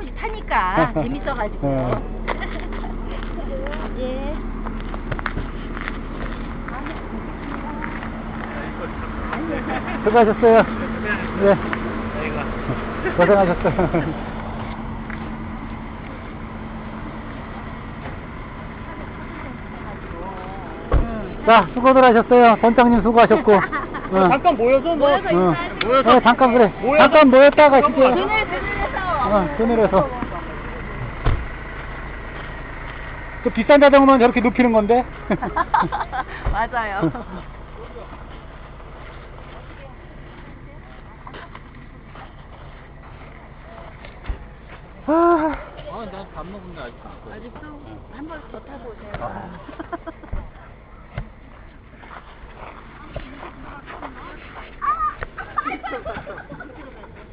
조금씩 타니까 재밌어가지고. 네. 예. 수고하셨어요. 네. 고생하셨어요. 자, 수고들 하셨어요. 번장님 수고하셨고. 어. 잠깐 모여서 뭐 모여서 어. 인사하시고. 어, 잠깐 그래. 모여서- 잠깐 모였다가 시계. 어, 그늘에서. 그 비싼 자전거만 저렇게 눕히는 건데. 맞아요. 아, 아난밥 먹은데 아직 아직도 한 번 더 타고 오세요.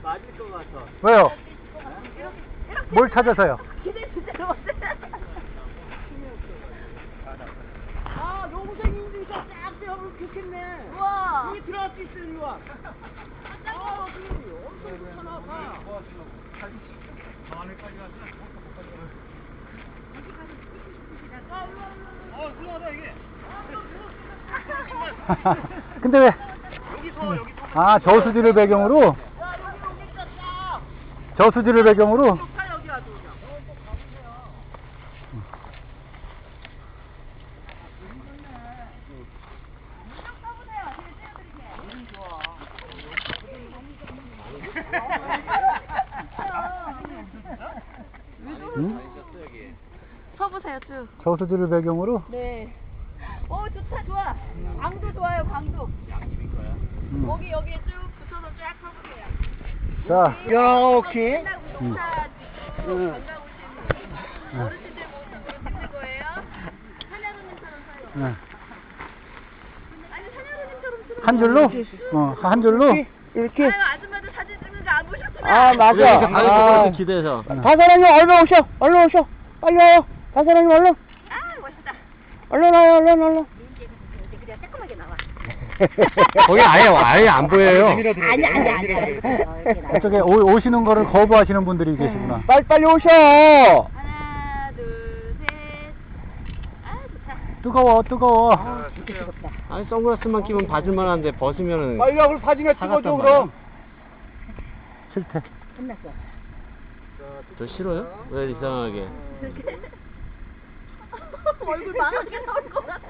맞을 것 같아 왜요? 뭘 찾아서요? 기대 진짜로 못해. 아 여고생인데 쫙 세워보면 좋겠네 우와. 여기 들어갈 수 있어 이리 와 아, 여기 엄청 좋잖아 봐. 어, 들어가자 이게. 근데 왜? 여기 서 여기 서. 아, 저수지를 배경으로? 저수지를 배경으로? 여기. 응? 서보세요 쭉. 저수지를 배경으로? 네. 오 좋다 좋아. 광도 좋아요 광도. 음. 거기 여기에 쭉 붙어서 쫙 서보세요. 자, 이렇게. 끝나고 음. 농사 짓고 응. 네. 아니 한야로님처럼 찍는 한 줄로? 어, 한 줄로? 이렇게. 아유 아줌마들 사진 찍는 거 안 보셨구나. 아 맞아. 이렇게 아, 기대서. 다 사람이 얼른 오셔. 얼른 오셔. 빨리 와요. 다 사람이 얼른. 아 멋있다. 얼른 와요. 얼른 얼른. 그냥 새까맣게 나와. 거기 아예, 아예 안 보여요. 아니 아니 아니 아니. 저쪽에 오, 오시는 거를 거부하시는 분들이 계시구나. 빨리 빨리 오셔. 하나 둘 셋. 아 좋다. 뜨거워, 뜨거워. 아니 선글라스만 끼면 봐줄만 한데 벗으면은 빨리 와. 그럼 사진을 찍어줘 사갔단 그럼. 싫대. 끝났어. 저 싫어요? 왜 이상하게 얼굴 망하게 나올 것 같아.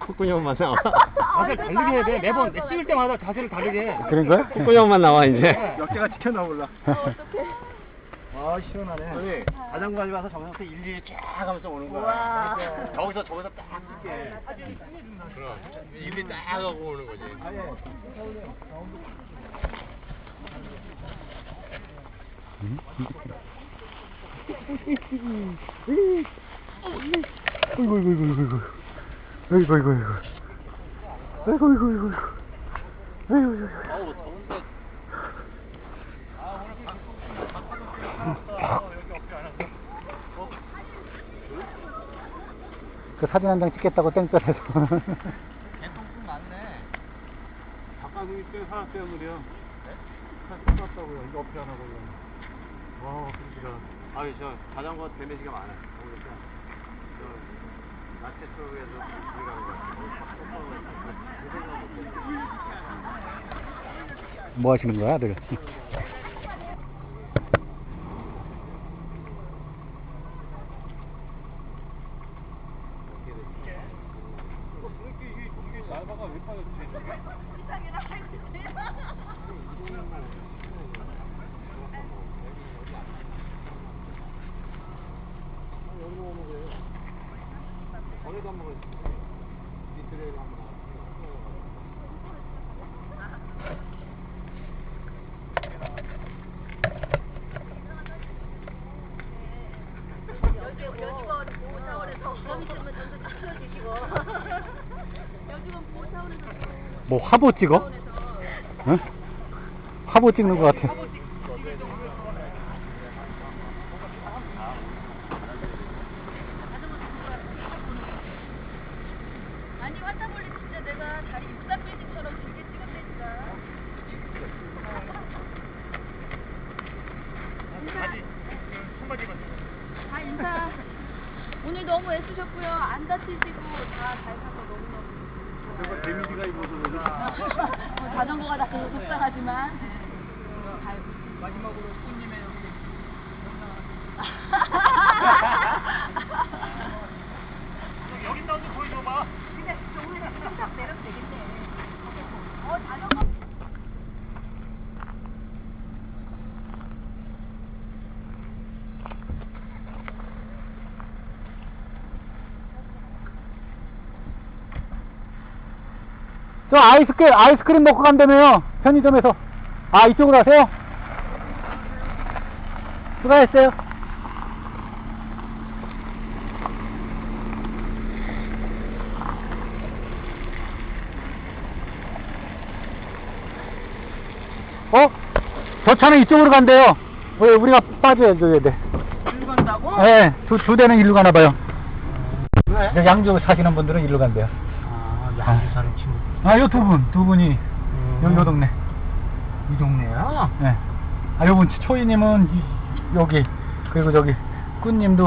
콧구녕만 나와 자세를 다르게 해야 돼. 매번 찍을 때마다 자세를 다르게 해. 그런 거야? 콧구녕만 나와 이제 역대가 지켜나 몰라. 어떡해. 아 시원하네. 형님 자전거 가지고 와서 저기서 일일이 쫙 하면서 오는 거야. 저기서 저기서 딱 찍게. 그럼 입이 딱 하고 오는 거지 어이구, 어이구, 어이구, 어이구. 어이구, 어이구, 어이구. 어이구, 어이구, 어이구. 어이구, 어이구. 어우 더운데 그 사진 한 장 찍겠다고 땡볕에서. 개똥 났네. 그 이때 살았어요 무려. 네? 살았다고요. 이거 어떻게 하나 보려. 와 그러시라. 아유 저 자전거 데미지가 많아요 모르겠어 저 나체 쪽에서 들어가는 거뭐 하시는 거야, 아들? 전에도 한번 밑으로 한번 여기 여직원 보호차원에서 그럼 있으면 전부 찍어주시고. 뭐 화보 찍어? 응? 화보 찍는 것 같아. 아니 왔다 볼리 진짜 내가 다리 육삼 매직처럼 길게 찍었다니까. 다 인사. 오늘 너무 애쓰셨고요. 안 다치시고 다 잘 자전거가 다 계속 속상하지만. 잘. 마지막으로 손님의 여기 여기 나오는 보여줘봐. 근데 저기는 살짝 내려도 되겠네. 어, 자전거. 저 아이스크림, 아이스크림 먹고 간다며요. 편의점에서. 아, 이쪽으로 가세요? 수고하셨어요. 어? 저 차는 이쪽으로 간대요. 왜 우리가 빠져야 돼. 일 간다고? 네, 두, 두 대는 일로 가나 봐요. 왜? 양주 사시는 분들은 일로 간대요. 아, 양주 사는 친구. 아, 요 두 분, 두 분이 음. 요, 요 동네. 이 동네야? 네. 아, 요분 초이님은 이- 여기 그리고 저기 꾸님도